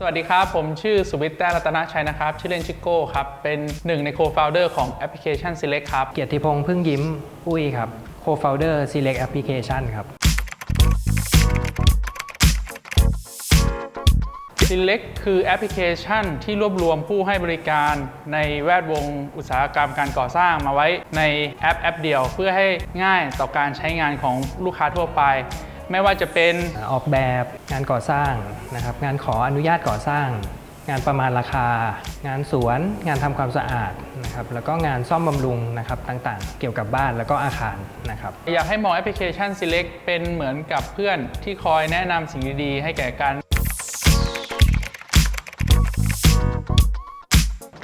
สวัสดีครับ ผมชื่อสุวิทย์แต้รัตนชัยนะครับ ชื่อเล่นชิโก้ครับ เป็นหนึ่งใน co-founder ของแอปพลิเคชัน Select ครับ เกียรติพงษ์พึ่งยิ้ม อุ้ยครับ co-founder Select Application ครับ Select คือแอปพลิเคชันที่รวบรวมผู้ให้บริการในแวดวงอุตสาหกรรมการก่อสร้างมาไว้ในแอปแอปเดียว เพื่อให้ง่ายต่อการใช้งานของลูกค้าทั่วไป ไม่ว่าจะเป็นออกแบบงานก่อสร้างนะครับ งานขออนุญาตก่อสร้าง งานประมาณราคา งานสวน งานทำความสะอาดนะครับแล้วก็งานซ่อมบำรุงนะครับต่างๆ เกี่ยวกับบ้านแล้วก็อาคารนะครับอยากให้มองแอปพลิเคชัน Select เป็นเหมือนกับเพื่อนที่คอยแนะนำสิ่งดีๆ ให้แก่กัน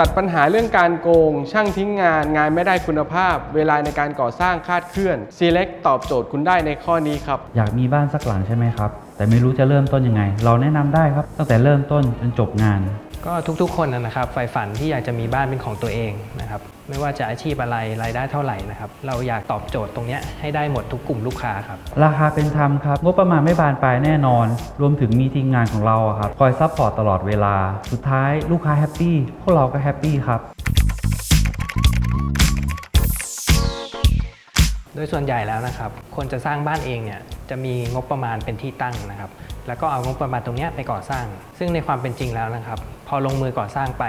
ตัดปัญหาเรื่องการโกง ช่างทิ้งงาน งานไม่ได้คุณภาพ เวลาในการก่อสร้างคาดเคลื่อน Select ตอบโจทย์คุณได้ในข้อนี้ครับ อยากมีบ้านสักหลังใช่ไหมครับ แต่ไม่รู้จะเริ่มต้นยังไง เราแนะนำได้ครับ ตั้งแต่เริ่มต้นจนจบงาน ก็ทุกๆ คนนะนะครับใฝ่ฝันที่อยากจะมีบ้านเป็นของตัวเองนะครับไม่ว่าจะอาชีพอะไรรายได้เท่าไหร่นะครับเราอยากตอบโจทย์ตรงเนี้ยให้ได้หมดทุกกลุ่มลูกค้าครับราคาเป็นธรรมครับงบประมาณไม่บานปลายแน่นอน รวมถึงมีทีมงานของเราอะครับคอยซัพพอร์ตตลอดเวลา สุดท้ายลูกค้าแฮปปี้พวกเราก็แฮปปี้ครับโดยส่วนใหญ่แล้วนะครับ คนจะสร้างบ้านเองเนี่ยจะมีงบประมาณเป็นที่ตั้งนะครับ แล้วก็เอางบประมาณตรงเนี้ยไปก่อสร้าง ซึ่งในความเป็นจริงแล้วนะครับ พอลงมือก่อสร้างไป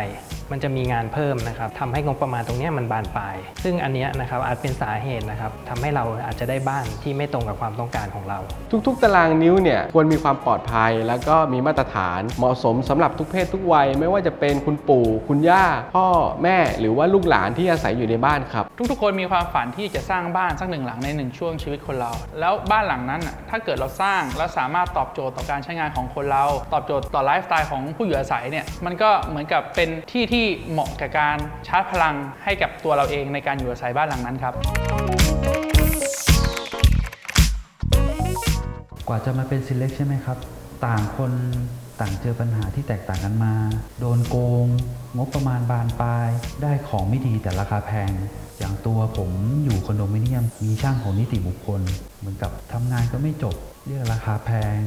มันจะมีงานเพิ่มนะครับทำให้งบประมาณตรงเนี้ยมันบานปลาย ซึ่งอันเนี้ยนะครับอาจเป็นสาเหตุนะครับทำให้เราอาจจะได้บ้านที่ไม่ตรงกับความต้องการของเรา ทุกๆ ตารางนิ้วเนี่ยควรมีความปลอดภัย แล้วก็มีมาตรฐานเหมาะสมสำหรับทุกเพศทุกวัย ไม่ว่าจะเป็นคุณปู่คุณย่า พ่อแม่หรือว่าลูกหลานที่อาศัยอยู่ในบ้านครับ ทุกๆ คนมีความฝันที่จะสร้างบ้านสักหนึ่งหลังในหนึ่งช่วงชีวิตคนเรา แล้วบ้านหลังนั้นน่ะถ้าเกิดเราสร้างแล้วสามารถตอบโจทย์ต่อการใช้งานของคนเรา ตอบโจทย์ต่อไลฟ์สไตล์ของผู้อยู่อาศัยเนี่ยมันก็เหมือนกับเป็นที่ที่เหมาะกับการชาร์จพลังให้กับตัวเราเองในการอยู่อาศัยบ้านหลังนั้นครับ กว่าจะมาเป็น select ใช่ไหมครับ ต่างคน ต่างเจอปัญหาที่แตกต่างกันมา โดนโกง งบประมาณบานปลาย ได้ของไม่ดีแต่ราคาแพง อย่างตัวผมอยู่คอนโดมิเนียม มีช่างของนิติบุคคล เหมือนกับทำงานก็ไม่จบ เรียกราคาแพง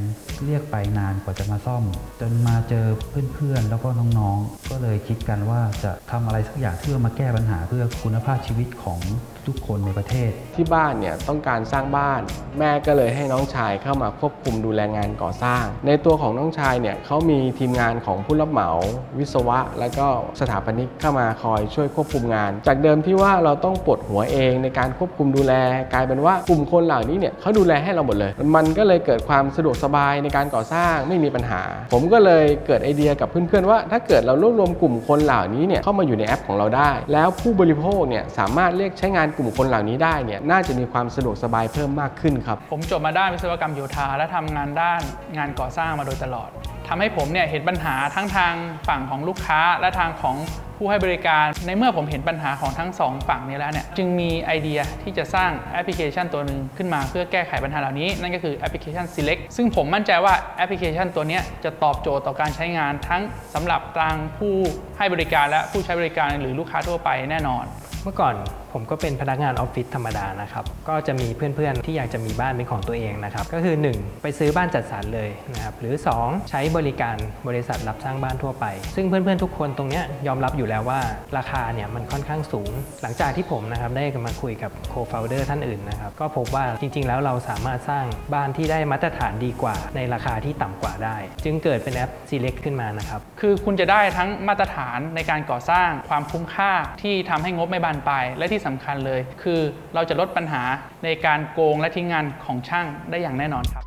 เรียกไปนานกว่าจะมาซ่อม จนมาเจอเพื่อนๆ แล้วก็น้องๆ ก็เลยคิดกันว่าจะทำอะไรสักอย่างเพื่อมาแก้ปัญหาเพื่อคุณภาพชีวิตของ ทุกคนในประเทศ ที่บ้านเนี่ยต้องการสร้างบ้าน แม่ก็เลยให้น้องชายเข้ามาควบคุมดูแลงานก่อสร้าง ในตัวของน้องชายเนี่ยเขามีทีมงานของผู้รับเหมาวิศวะ แล้วก็สถาปนิกเข้ามาคอยช่วยควบคุมงาน จากเดิมที่ว่าเราต้องปวดหัวเองในการควบคุมดูแล กลายเป็นว่ากลุ่มคนเหล่านี้เนี่ยเขาดูแลให้เราหมดเลย มันก็เลยเกิดความสะดวกสบายในการก่อสร้างไม่มีปัญหา ผมก็เลยเกิดไอเดียกับเพื่อนๆว่า ถ้าเกิดเรารวบรวมกลุ่มคนเหล่านี้เนี่ยเข้ามาอยู่ในแอปของเราได้ แล้วผู้บริโภคเนี่ยสามารถเรียกใช้งานกลุ่มคนเหล่านี้ได้เนี่ยน่าจะมีความสะดวกสบายเพิ่มมากขึ้นครับผมจบมาด้านวิศวกรรมโยธาและทำงานด้านงานก่อสร้างมาโดยตลอดทำให้ผมเนี่ยเห็นปัญหาทั้งทางฝั่งของลูกค้าและทางของผู้ให้บริการ ในเมื่อผมเห็นปัญหาของทั้งสองฝั่งนี้แล้วเนี่ยจึงมีไอเดียที่จะสร้างแอปพลิเคชันตัวหนึ่งขึ้นมาเพื่อแก้ไขปัญหาเหล่านี้ นั่นก็คือแอปพลิเคชัน Select ซึ่งผมมั่นใจว่าแอปพลิเคชันตัวเนี้ยจะตอบโจทย์ต่อการใช้งานทั้งสำหรับทางผู้ให้บริการและผู้ใช้บริการหรือลูกค้าทั่วไปแน่นอน เมื่อก่อน ผมก็เป็นพนักงานออฟฟิศธรรมดานะครับ ก็จะมีเพื่อนๆ ที่อยากจะมีบ้านเป็นของตัวเองนะครับ ก็คือ 1 ไปซื้อบ้านจัดสรรเลยนะครับ หรือ 2 ใช้บริการบริษัทรับสร้างบ้านทั่วไป ซึ่งเพื่อนๆ ทุกคนตรงนี้ยอมรับอยู่แล้วว่าราคาเนี่ยมันค่อนข้างสูง หลังจากที่ผมนะครับได้มาคุยกับโคฟ o u เดอร์ท่านอื่นนะครับ ก็พบว่าจริงๆ แล้วเราสามารถสร้างบ้านที่ได้มาตรฐานดีกว่า ในราคาที่ต่ำกว่าได้ จึงเกิดเป็นแอป Select ขึ้นมานะครับ คือคุณจะได้ทั้งมาตรฐานในการก่อสร้างความคุ้มค่าที่ทำให้งบไม่บานปลายและที่สำคัญเลย คือเราจะลดปัญหาในการโกงและทิ้งงานของช่างได้อย่างแน่นอนครับ